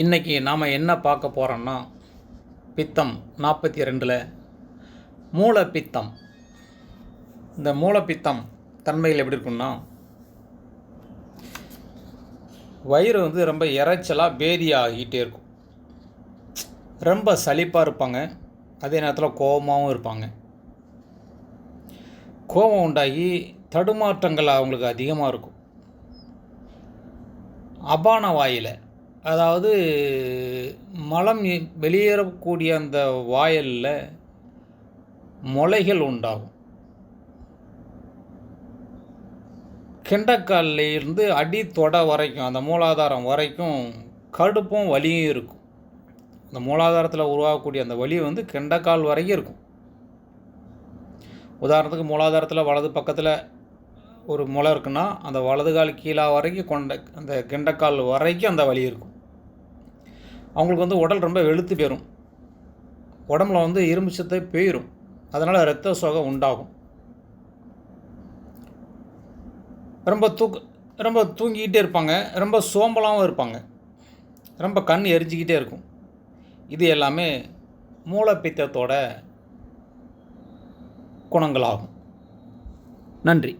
இன்றைக்கி நாம் என்ன பார்க்க போகிறோன்னா பித்தம் நாற்பத்தி ரெண்டில் மூலப்பித்தம். இந்த மூலப்பித்தம் தன்மைகள் எப்படி இருக்குன்னா வயிறு வந்து ரொம்ப இறைச்சலாக பேதியாகிட்டே இருக்கும். ரொம்ப சலிப்பாக இருப்பாங்க. அதே நேரத்தில் கோபமாகவும் இருப்பாங்க. கோபம் உண்டாகி தடுமாற்றங்கள் அவங்களுக்கு அதிகமாக இருக்கும். அபான வாயில் அதாவது மலம் வெளியேறக்கூடிய அந்த வாயலில் முளைகள் உண்டாகும். கிண்டக்கால்ல இருந்து அடி தொடை வரைக்கும் அந்த மூலாதாரம் வரைக்கும் கடுப்பும் வலியும் இருக்கும். அந்த மூலாதாரத்தில் உருவாகக்கூடிய அந்த வலி வந்து கெண்டக்கால் வரைக்கும் இருக்கும். உதாரணத்துக்கு மூலாதாரத்தில் வலது பக்கத்தில் ஒரு முளை இருக்குன்னா அந்த வலது கால் கீழே வரைக்கும் கொண்ட அந்த கெண்டக்கால் வரைக்கும் அந்த வலி இருக்கும். அவங்களுக்கு வந்து உடல் ரொம்ப வெளுத்து போயிடும் உடம்புல வந்து இரும்பு சத்தை போயிடும் அதனால் இரத்த சோகம் உண்டாகும். ரொம்ப தூக்க ரொம்ப தூங்கிக்கிட்டே இருப்பாங்க. ரொம்ப சோம்பலாகவும் இருப்பாங்க. ரொம்ப கண் எரிஞ்சிக்கிட்டே இருக்கும். இது எல்லாமே மூலப்பித்தத்தோட குணங்களாகும். நன்றி.